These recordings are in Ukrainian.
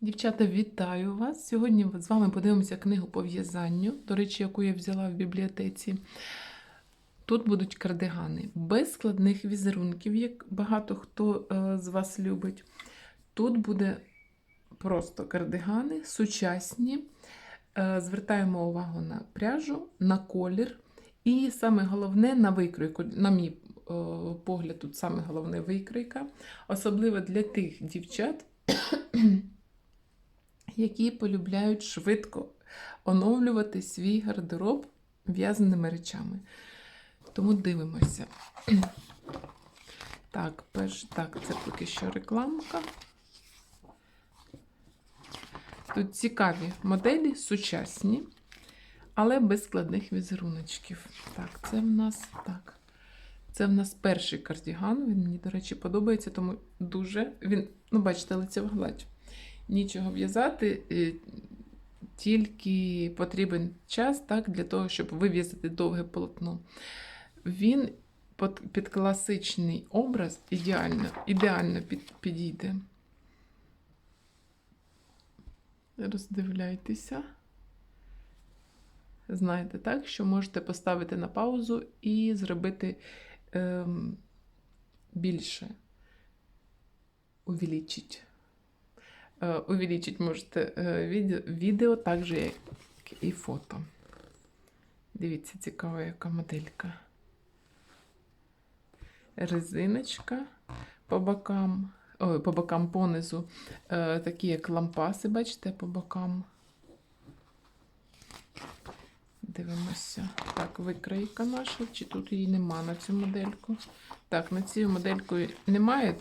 Дівчата, вітаю вас! Сьогодні з вами подивимося книгу по в'язанню, до речі, яку я взяла в бібліотеці. Тут будуть кардигани без складних візерунків, як багато хто е, з вас любить. Тут буде просто кардигани, сучасні. Е, Звертаємо увагу на пряжу, на колір. І саме головне на викройку. На мій е, погляд, тут саме головне викройка, особливо для тих дівчат, які полюбляють швидко оновлювати свій гардероб в'язаними речами. Тому дивимося. Так, перш, так, це поки що рекламка. Тут цікаві моделі, сучасні, але без складних візеруночків. Так, це в нас так. Це в нас перший кардіган. Він мені, до речі, подобається, тому дуже він, ну, бачите, лицева гладь. Нічого в'язати, е, тільки потрібен час так, для того, щоб вив'язати довге полотно. Він під, класичний образ ідеально, ідеально під, підійде. Роздивляйтеся. Знаєте, так, що можете поставити на паузу і зробити ем, більше. Увеличить. Е, увеличить можете е, відео, відео так же, як і фото. Дивіться, цікава яка моделька. Резиночка по бокам, ой, по бокам понизу, е, такі як лампаси, бачите, по бокам. Дивимося. Так, викройка наша, чи тут її нема на цю модельку. Так, на цю модельку немає.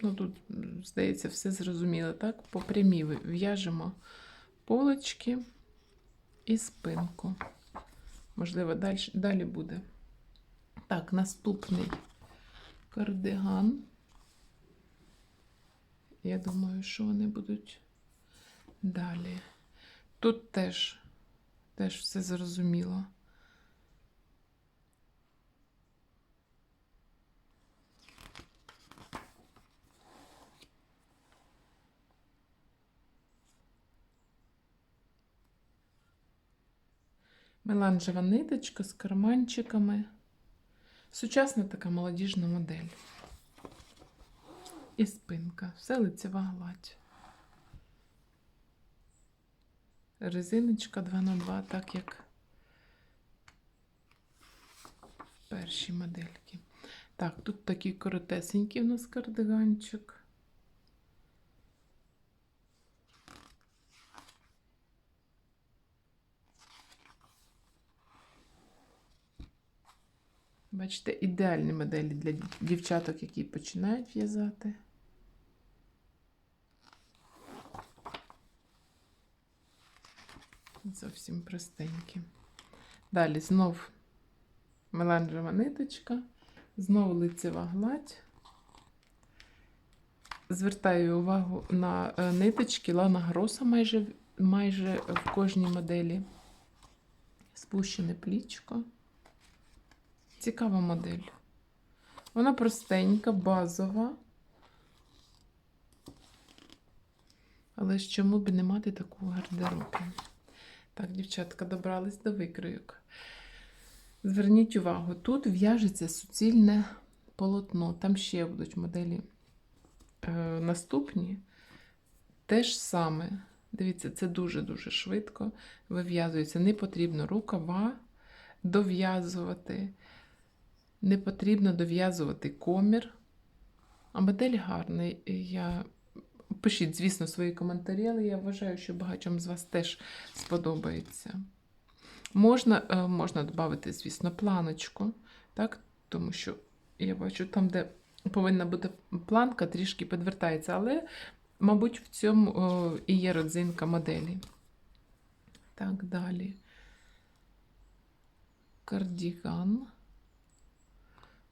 Ну, тут, здається, все зрозуміло, так? По прямій в'яжемо полочки і спинку. Можливо, далі, далі буде. Так, наступний кардиган. Я думаю, що вони будуть далі. Тут теж, теж все зрозуміло. Меланжева ниточка з карманчиками. Сучасна така молодіжна модель. І спинка. Все лицева гладь. Резиночка 2х2, так як в першій модельці. Так, тут такий коротесенький у нас кардиганчик. Бачите, ідеальні моделі для дівчаток, які починають в'язати. Зовсім простенькі. Далі знов меланжева ниточка, знову лицева гладь. Звертаю увагу на е, ниточки Лана Гроса майже, майже в кожній моделі. Спущене плічко. Цікава модель. Вона простенька, базова. Але ж чому б не мати таку гардеробі? Так, дівчатка, добрались до викройок. Зверніть увагу, тут в'яжеться суцільне полотно. Там ще будуть моделі е, наступні. Те ж саме. Дивіться, це дуже-дуже швидко вив'язується. Не потрібно рукава дов'язувати. Не потрібно дов'язувати комір. А модель гарна. Я... Пишіть, звісно, свої коментарі, але я вважаю, що багатьом з вас теж сподобається. Можна е, можна додати, звісно, планочку, так? тому що я бачу, там, де повинна бути планка, трішки підвертається, але, мабуть, в цьому о, і є родзинка моделі. Так, далі. Кардіган.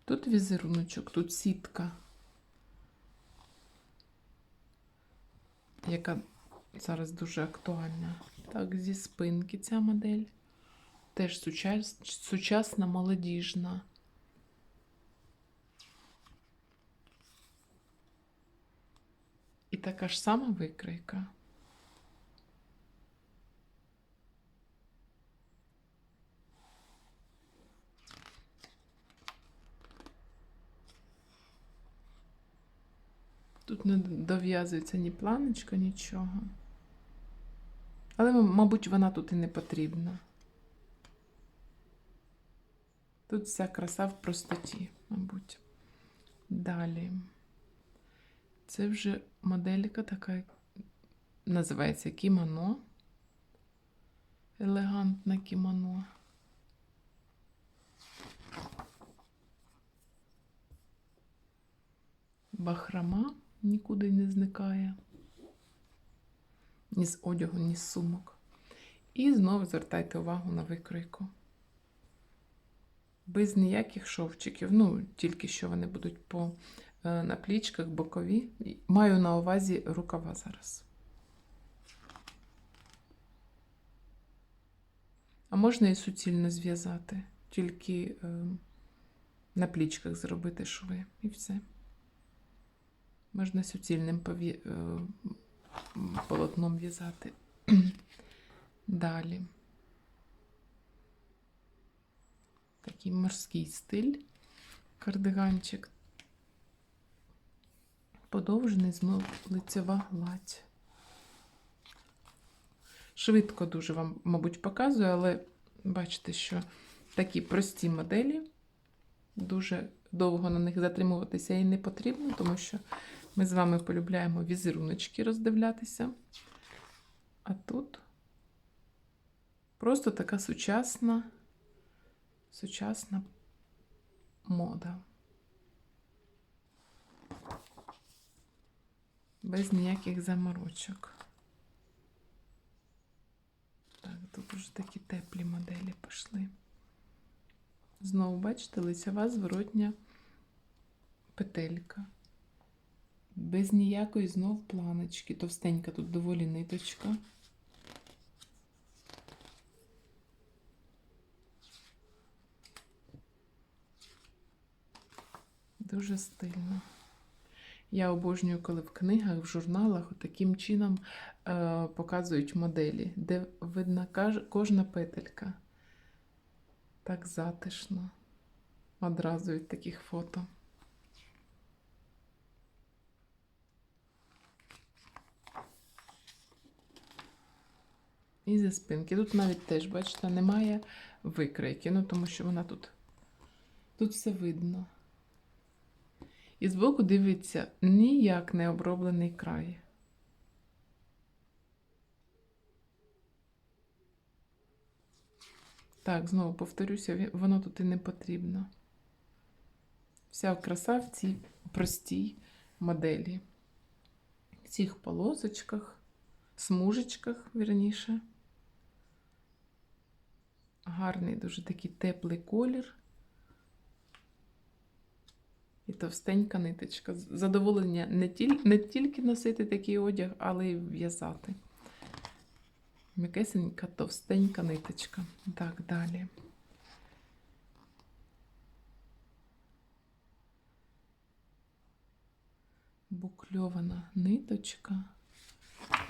Тут візеруночок, тут сітка, яка зараз дуже актуальна. Так, зі спинки ця модель. Теж сучас, сучасна, молодіжна. І така ж сама викройка. Тут не дов'язується ні планочка, нічого. Але, мабуть, вона тут і не потрібна. Тут вся краса в простоті, мабуть. Далі. Це вже моделька така, називається кімоно. Елегантне кімоно. Бахрама нікуди не зникає. Ні з одягу, ні з сумок. І знову звертайте увагу на викройку. Без ніяких шовчиків. Ну, тільки що вони будуть по е, на плічках, бокові. Маю на увазі рукава зараз. А можна і суцільно зв'язати, тільки е, на плічках зробити шви і все. Можна суцільним пов'я... е, полотном в'язати. Далі. Такий морський стиль. Кардиганчик. Подовжений знов лицева гладь. Швидко дуже вам, мабуть, показую, але бачите, що такі прості моделі. Дуже довго на них затримуватися і не потрібно, тому що ми з вами полюбляємо візеруночки роздивлятися. А тут просто така сучасна, сучасна мода. Без ніяких заморочок. Так, тут уже такі теплі моделі пішли. Знову, бачите, лицева зворотня петелька. Без ніякої знов планочки. Товстенька тут доволі ниточка. Дуже стильно. Я обожнюю, коли в книгах, в журналах таким чином е, показують моделі, де видна кожна петелька. Так затишно. Одразу від таких фото. І за спинки. Тут навіть теж, бачите, немає викройки, ну тому що вона тут. Тут все видно. І збоку дивиться ніяк не оброблений край. Так, знову повторюся, воно тут і не потрібно. Вся краса в цій простій моделі. В цих полосочках, смужечках, вірніше. Гарний, дуже такий теплий колір. І товстенька ниточка. Задоволення не, тіль, не тільки носити такий одяг, але й в'язати. М'якесенька, товстенька ниточка. Так, далі. Букльована ниточка.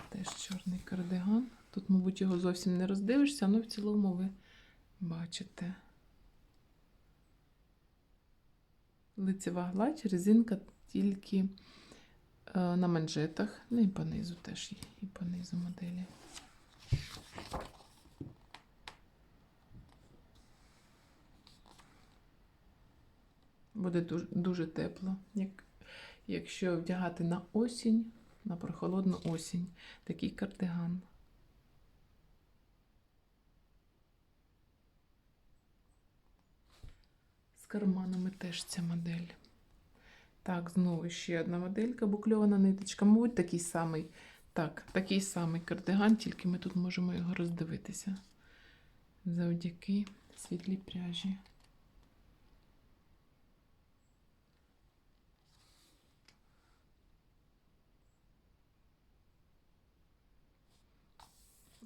Теж чорний кардиган. Тут, мабуть, його зовсім не роздивишся, але в цілому ви бачите. Лицева гладь, резинка тільки е, на манжетах, ну і по низу теж є, і по низу моделі. Буде дуже, дуже тепло, як, якщо вдягати на осінь, на прохолодну осінь, такий кардиган. Карманами теж ця модель. Так, знову ще одна моделька, букльована ниточка. Мабуть, такий самий. Так, такий самий кардиган, тільки ми тут можемо його роздивитися. Завдяки світлій пряжі.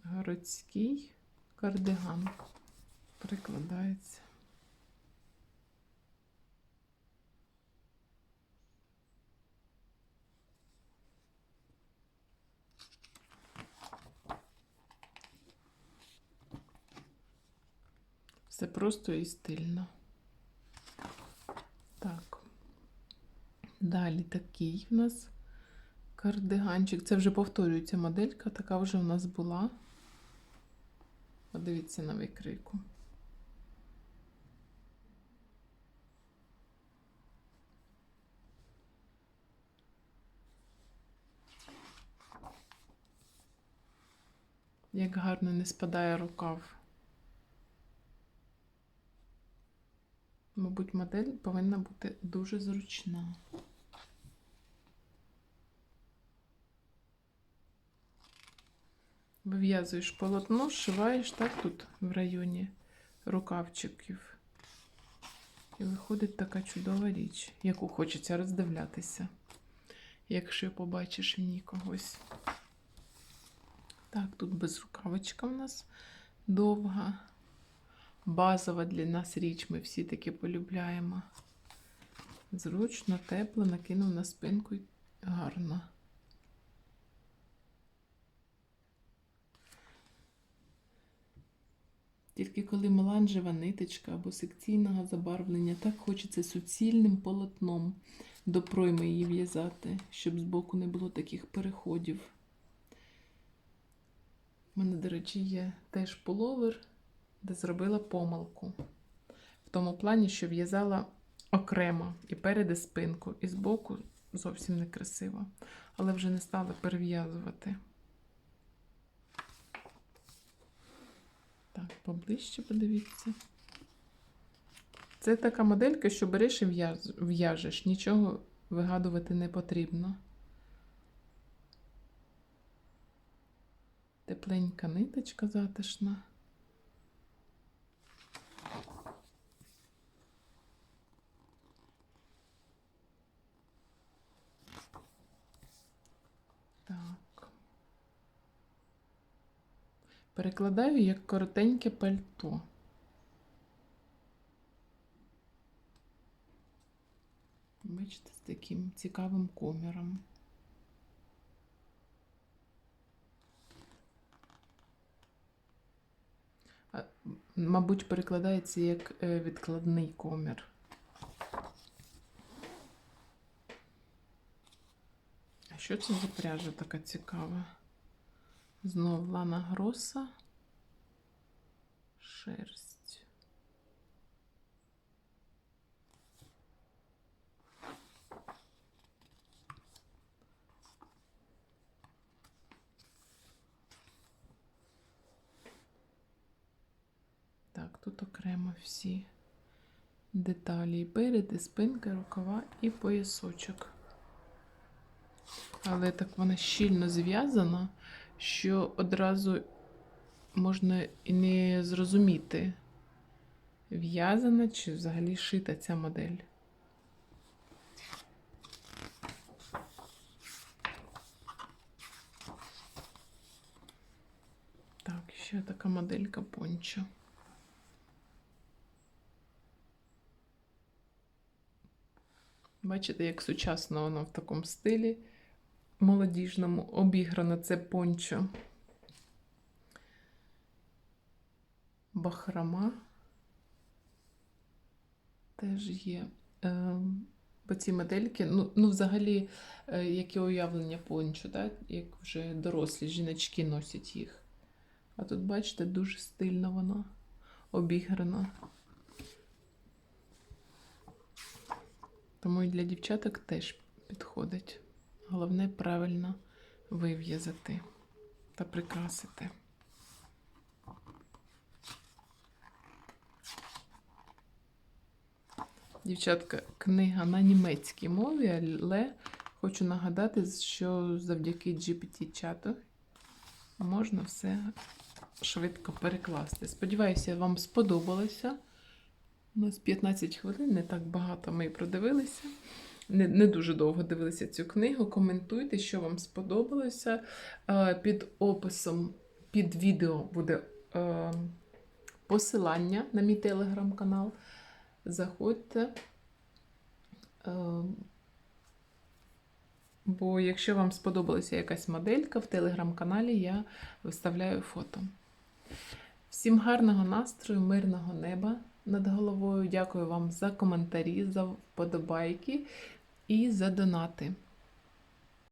Городський кардиган перекладається. Все просто і стильно. Так. Далі такий в нас кардиганчик. Це вже повторюється моделька, така вже в нас була. Подивіться на викрийку. Як гарно не спадає рукав. Мабуть, модель повинна бути дуже зручна. Вив'язуєш полотно, зшиваєш так тут в районі рукавчиків. І виходить така чудова річ, яку хочеться роздивлятися, якщо побачиш в ній когось. Так, тут без рукавичка в нас довга. Базова для нас річ, ми всі таки полюбляємо. Зручно, тепло, накинув на спинку і гарно. Тільки коли меланжева ниточка або секційного забарвлення, так хочеться суцільним полотном до пройми її в'язати, щоб збоку не було таких переходів. У мене, до речі, є теж пуловер, де зробила помилку. В тому плані, що в'язала окремо і перед і спинку, і збоку зовсім некрасиво. Але вже не стала перев'язувати. Так, поближче подивіться. Це така моделька, що береш і в'яжеш. Нічого вигадувати не потрібно. Тепленька ниточка затишна. Перекладаю як коротеньке пальто. Бачите, з таким цікавим коміром. Мабуть, перекладається як е, відкладний комір. А що це за пряжа така цікава? Знов Лана Гроса. Шерсть. Так, тут окремо всі деталі. І перед, спинка, рукава і поясочок. Але так вона щільно зв'язана, що одразу можна і не зрозуміти, в'язана чи взагалі шита ця модель. Так, ще така моделька пончо. Бачите, як сучасно воно в такому стилі молодіжному обіграно це пончо. Бахрама теж є. Е, Бо ці модельки, ну, ну взагалі, е, яке уявлення пончо, так? як вже дорослі жіночки носять їх. А тут, бачите, дуже стильно воно обіграно. Тому і для дівчаток теж підходить. Головне правильно вив'язати та прикрасити. Дівчатка, книга на німецькій мові, але хочу нагадати, що завдяки GPT-чату можна все швидко перекласти. Сподіваюся, вам сподобалося. У нас 15 хвилин, не так багато ми продивилися. Не, не дуже довго дивилися цю книгу. Коментуйте, що вам сподобалося. Е, Під описом під відео буде е, посилання на мій телеграм-канал. Заходьте. Е, Бо якщо вам сподобалася якась моделька в телеграм-каналі, я виставляю фото. Всім гарного настрою, мирного неба над головою. Дякую вам за коментарі, за вподобайки і за донати.